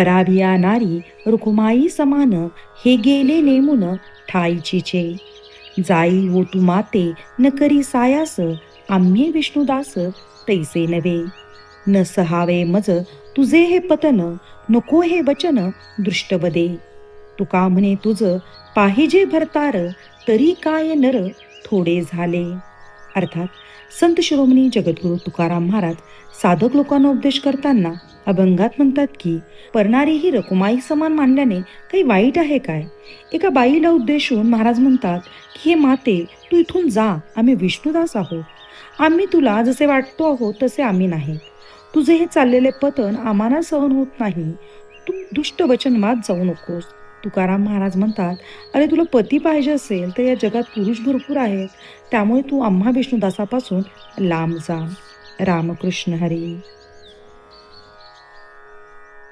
पराभिया नारी रुखुमाई समान हे गेले नेमून ठाईचीचे. जाई वो तू माते न करी सायास आम्ही विष्णुदास तैसे नवे न सहावे मज तुझे हे पतन नको हे वचन दृष्टवदे. तुका म्हणे तुझ पाहिजे भरतार तरी काय नर थोडे झाले. अर्थात संत शिरोमणी जगद्गुरु तुकाराम महाराज साधक लोकांना उपदेश करताना अभंगात म्हणतात की परणारी ही रकुमाई समान मानल्याने काही वाईट आहे काय? एका बाईला उद्देशून महाराज म्हणतात की हे माते तू इथून जा आम्ही विष्णुदास आहोत. आम्ही तुला जसे वाटतो आहोत तसे आम्ही नाही. तुझे हे चाललेले पतन आम्हाला सहन होत नाही. तू दुष्ट वचनवाद जाऊ नकोस. तुकाराम महाराज म्हणतात अरे तुला पती पाहिजे असेल तर या जगात पुरुष भरपूर आहेत. त्यामुळे तू आम्हा विष्णुदासापासून लांब जा. रामकृष्ण हरी.